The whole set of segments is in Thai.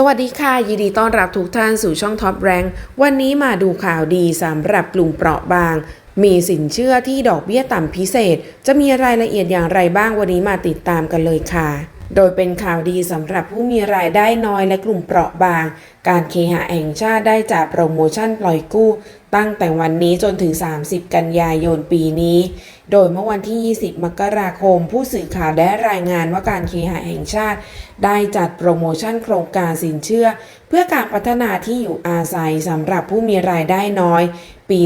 สวัสดีค่ะ ยินดีต้อนรับทุกท่านสู่ช่องท็อปแรงวันนี้มาดูข่าวดีสำหรับกลุ่มเปราะบาง มีสินเชื่อที่ดอกเบี้ยต่ำพิเศษ จะมีรายละเอียดอย่างไรบ้างวันนี้มาติดตามกันเลยค่ะ โดยเป็นข่าวดีสำหรับผู้มีรายได้น้อยและกลุ่มเปราะบาง การเคหะแห่งชาติได้จัดโปรโมชั่นปล่อยกู้ ตั้งแต่วันนี้จนถึง 30 กันยายนปีนี้ โดยเมื่อวันที่ 20 มกราคม ผู้สื่อข่าวได้รายงานว่าการเคหะแห่งชาติ ได้จัดโปรโมชั่นโครงการสินเชื่อ เพื่อการพัฒนาที่อยู่อาศัยสำหรับผู้มีรายได้น้อย ปี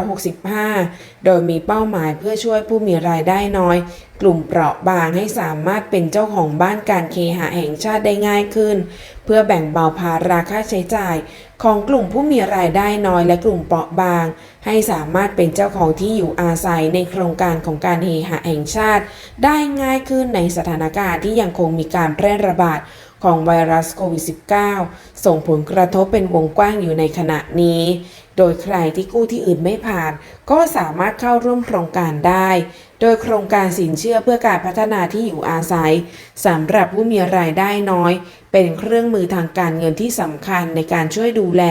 2565 โดยมีเป้าหมายเพื่อช่วยผู้มีรายได้น้อย กลุ่มเปราะบางให้สามารถเป็นเจ้าของบ้านการเคหะแห่งชาติได้ง่ายขึ้น เพื่อแบ่งเบาภาระค่าใช้จ่ายของกลุ่มผู้มีรายได้น้อยและกลุ่มเปราะบาง ให้สามารถเป็นเจ้าของที่อยู่อาศัยในโครงการของการเคหะแห่งชาติ ได้ง่ายขึ้นในสถานการณ์ที่ยังคงมีการแพร่ระบาดของไวรัสโควิด -19 ส่งผลกระทบเป็นวงกว้างอยู่ในขณะนี้ โดยใครที่กู้ที่อื่นไม่ผ่าน ก็สามารถเข้าร่วมโครงการได้ โดยโครงการสินเชื่อเพื่อการพัฒนาที่อยู่อาศัยสำหรับผู้มีรายได้น้อย เป็นเครื่องมือทางการเงินที่สำคัญในการช่วยดูแล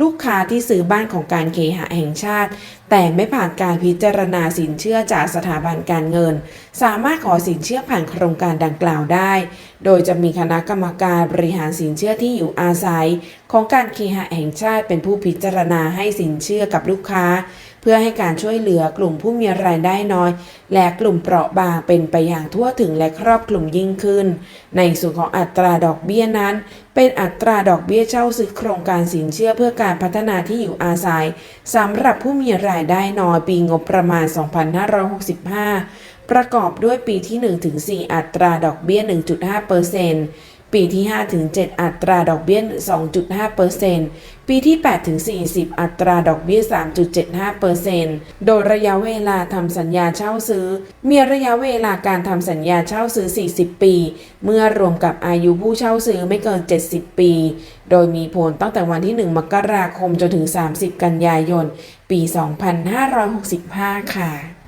ลูกค้าที่ซื้อบ้านของการเคหะแห่งชาติ แต่ไม่ผ่านการพิจารณาสินเชื่อจากสถาบันการเงิน สามารถขอสินเชื่อผ่านโครงการดังกล่าวได้ โดยจะมีคณะกรรมการบริหารสินเชื่อที่อยู่อาศัย ของการเคหะแห่งชาติเป็นผู้พิจารณาให้สินเชื่อกับลูกค้า เพื่อให้การช่วยเหลือกลุ่มผู้มีรายได้น้อยและกลุ่มเปราะบางเป็นไปอย่างทั่วถึงและครอบคลุมยิ่งขึ้น ในส่วนของอัตราดอกเบี้ยนั้น เป็นอัตราดอกเบี้ยเช่าซื้อโครงการสินเชื่อเพื่อการพัฒนาที่อยู่อาศัยสำหรับผู้มีรายได้น้อยปีงบประมาณ 2565 ประกอบด้วยปีที่ 1-4 อัตราดอกเบี้ย 1.5% ปีที่ 5-7 อัตราดอกเบี้ย 2.5%ปีที่ 8-40 อัตราดอกเบี้ย 3.75%โดยระยะเวลาทำสัญญาเช่าซื้อ มีระยะเวลาการทำสัญญาเช่าซื้อ 40 ปี เมื่อรวมกับอายุผู้เช่าซื้อไม่เกิน 70 ปี โดยมีผลตั้งแต่วันที่ 1 มกราคมจนถึง 30 กันยายน ปี 2565 ค่ะ